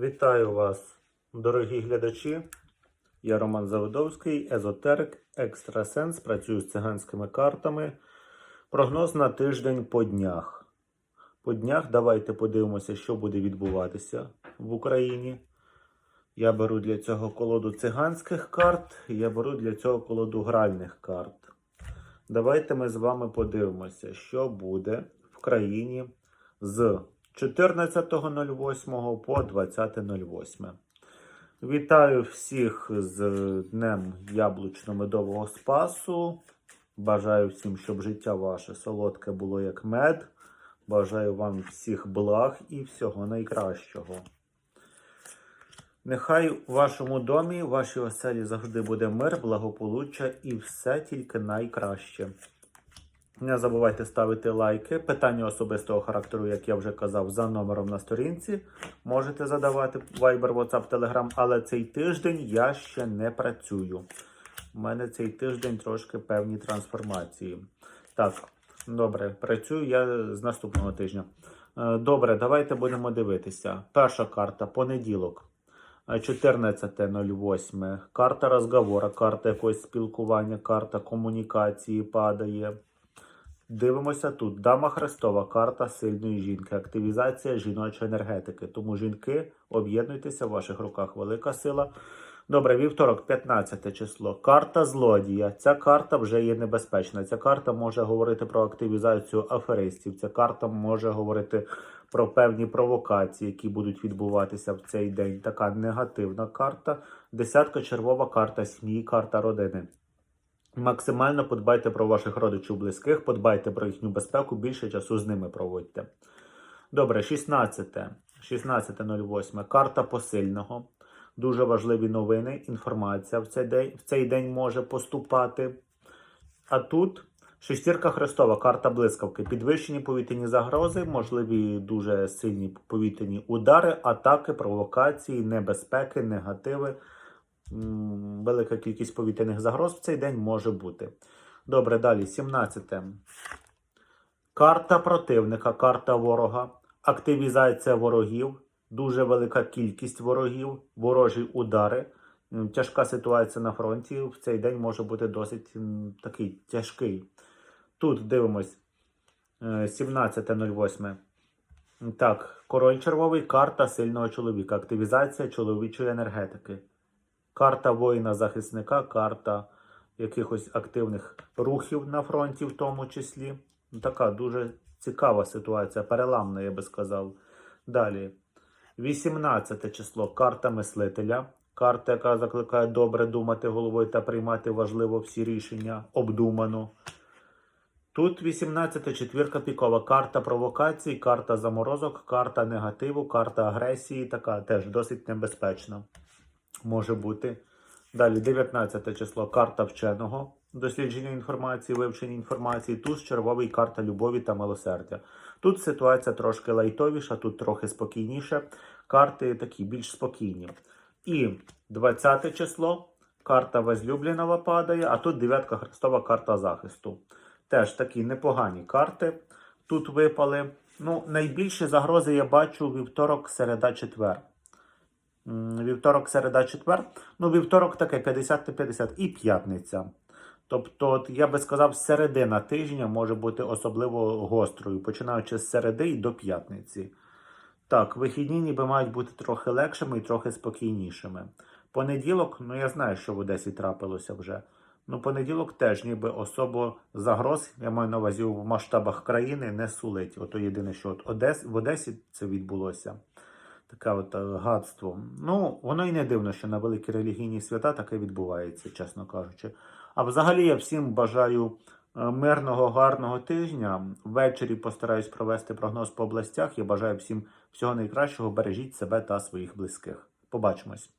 Вітаю вас, дорогі глядачі. Я Роман Заводовський, езотерик, екстрасенс, працюю з циганськими картами. Прогноз на тиждень по днях. По днях давайте подивимося, що буде відбуватися в Україні. Я беру для цього колоду циганських карт, я беру для цього колоду гральних карт. Давайте ми з вами подивимося, що буде в країні з 14.08 по 20.08. Вітаю всіх з Днем Яблучно-медового спасу. Бажаю всім, щоб життя ваше солодке було як мед. Бажаю вам всіх благ і всього найкращого. Нехай у вашому домі, в вашій оселі завжди буде мир, благополуччя і все тільки найкраще. Не забувайте ставити лайки. Питання особистого характеру, як я вже казав, за номером на сторінці. Можете задавати Viber, WhatsApp, Telegram, але цей тиждень я ще не працюю. У мене цей тиждень трошки певні трансформації. Так, добре, працюю я з наступного тижня. Е, Добре, давайте будемо дивитися. Перша карта понеділок. Е, 14.08. Карта розговора, карта якогось спілкування, карта комунікації падає. Дивимося тут. Дама Христова, карта сильної жінки, активізація жіночої енергетики. Тому жінки, об'єднуйтеся в ваших руках. Велика сила. Добре, вівторок, 15 число. Карта злодія. Ця карта вже є небезпечна. Ця карта може говорити про активізацію аферистів. Ця карта може говорити про певні провокації, які будуть відбуватися в цей день. Така негативна карта. Десятка червова карта сім'ї, карта родини. Максимально подбайте про ваших родичів близьких, подбайте про їхню безпеку, більше часу з ними проводьте. Добре, 16. 16.08. Карта посильного. Дуже важливі новини, інформація в цей день, в цей день може поступати. А тут шестірка Христова, карта блискавки. Підвищені повітряні загрози, можливі дуже сильні повітряні удари, атаки, провокації, небезпеки, негативи. Велика кількість повітряних загроз в цей день може бути. Добре, далі, 17. Карта противника, карта ворога, активізація ворогів, дуже велика кількість ворогів, ворожі удари. Тяжка ситуація на фронті в цей день може бути досить такий тяжкий. Тут дивимось е, 17.08. Так, король червовий, карта сильного чоловіка, активізація чоловічої енергетики. Карта воїна-захисника, карта якихось активних рухів на фронті, в тому числі. Ну, Така дуже цікава ситуація, переламна, я би сказав. Далі. 18 число. Карта мислителя. Карта, яка закликає добре думати головою та приймати важливо всі рішення обдумано. Тут 18 четвірка пікова. Карта провокацій, карта заморозок, карта негативу, карта агресії. Така теж досить небезпечна може бути. Далі 19 число карта вченого, дослідження інформації, вивчення інформації. Туз червовий карта любові та милосердя. Тут ситуація трошки лайтовіша, тут трохи спокійніше. Карти такі більш спокійні. І 20 число карта возлюбленого падає, а тут дев'ятка Христова карта захисту. Теж такі непогані карти тут випали. Ну, найбільші загрози я бачу вівторок, середа, четвер. Вівторок, середа, четвер. Ну, вівторок таке 50 на 50 і п'ятниця. Тобто, я би сказав, середина тижня може бути особливо гострою, починаючи з середи і до п'ятниці. Так, вихідні ніби мають бути трохи легшими і трохи спокійнішими. Понеділок, ну я знаю, що в Одесі трапилося вже. Ну, понеділок теж ніби особо загроз, я маю на увазі в масштабах країни, не сулить. Ото єдине, що от Одес, в Одесі це відбулося таке от е, гадство. Ну, воно і не дивно, що на великі релігійні свята таке відбувається, чесно кажучи. А взагалі я всім бажаю е, мирного, гарного тижня. Ввечері постараюсь провести прогноз по областях. Я бажаю всім всього найкращого. Бережіть себе та своїх близьких. Побачимось.